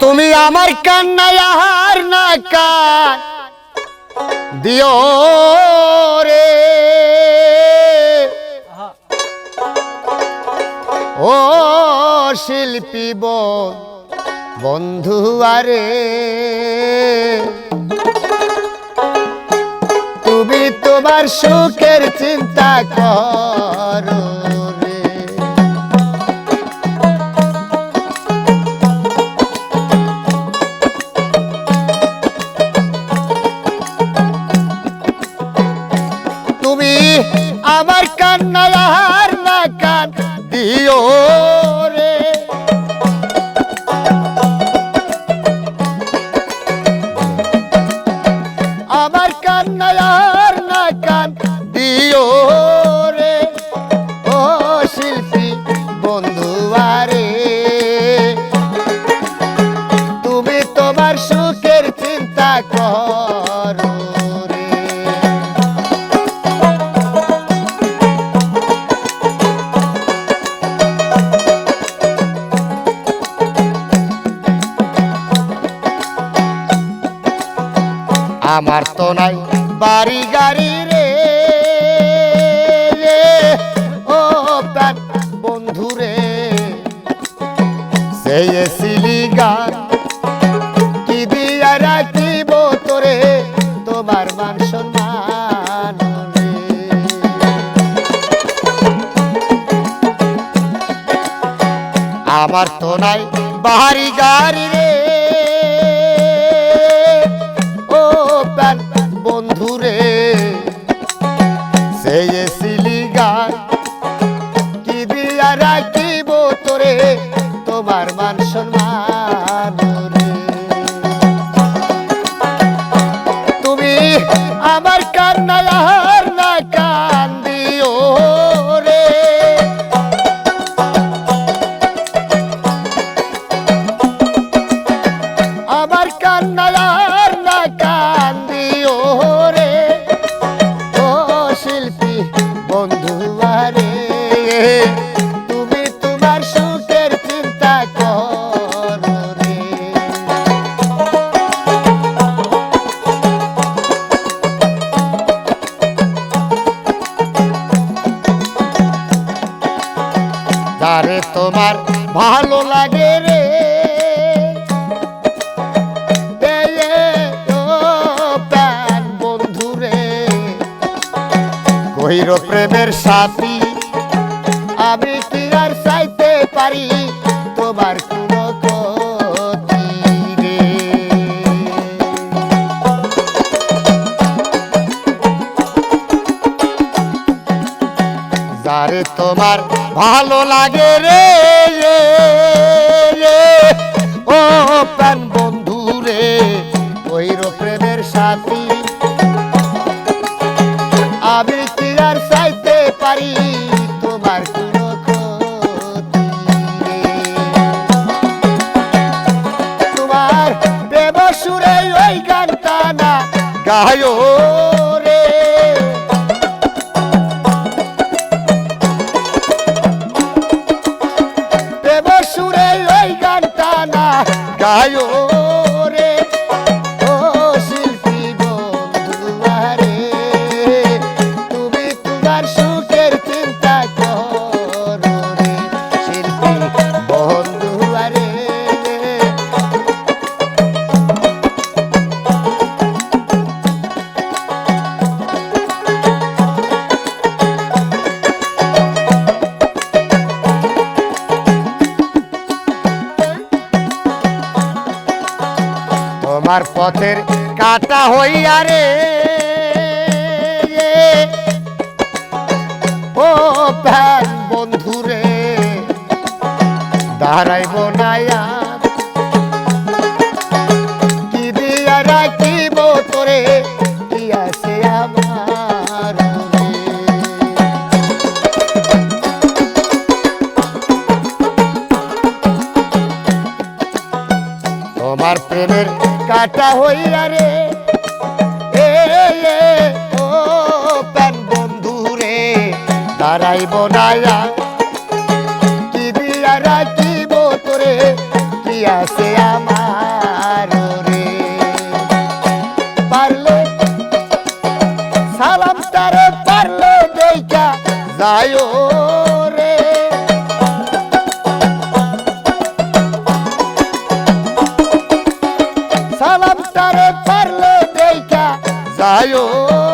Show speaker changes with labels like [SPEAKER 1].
[SPEAKER 1] তুমি আমার কান্নায় আহার না কান দিও রে। ও শিল্পী বোন, বন্ধু আরে। তুমি তোমার সুখের চিন্তা করো। আমার না কান দিও রে। ও শিল্পী বন্ধু তুমি তোমার সুখের চিন্তা করো। আমার তো নাই বাড়ি গাড়ি রে। ও প্রাণ বন্ধু রে। সেই সিলি গান কি দিয়া রাখিব তোরে? তোমার মান সম্মান আমার তো নাই বাহারি গাড়ি রে। মান তুমি আমার কান্নায় আর না কান্দিও আমার কান্নায় আর না কান্দিও রে। শিল্পী বন্ধু তোমার ভালো লাগে রে। এ এ ও প্রাণ বন্ধু রে। কহির প্রেমের সাথী, আমি কি আর চাইতে পারি? তোমার কোনো যারে তোমার ভালো লাগে রে ও প্রাণ বন্ধু রে ওইর প্রেমের সাথী। আমি কি আর চাইতে পারি তোমার তোমার প্রেম সুরে ওই গানটা না গায়ো। গায়ো পথের কাটা হইয়া রে। ও প্যান বন্ধু রে দাঁড়াইব নায়া কি দিয়া তোমার প্রেমের কাটা হইয়া রে। ও প্যান বন্ধু রে তারাই বনায়া কি দিয়ারা কি বোতরে কি আছে আমার রে। পারলে সালাম তারে, পারলে দেখা যায় 哎呦。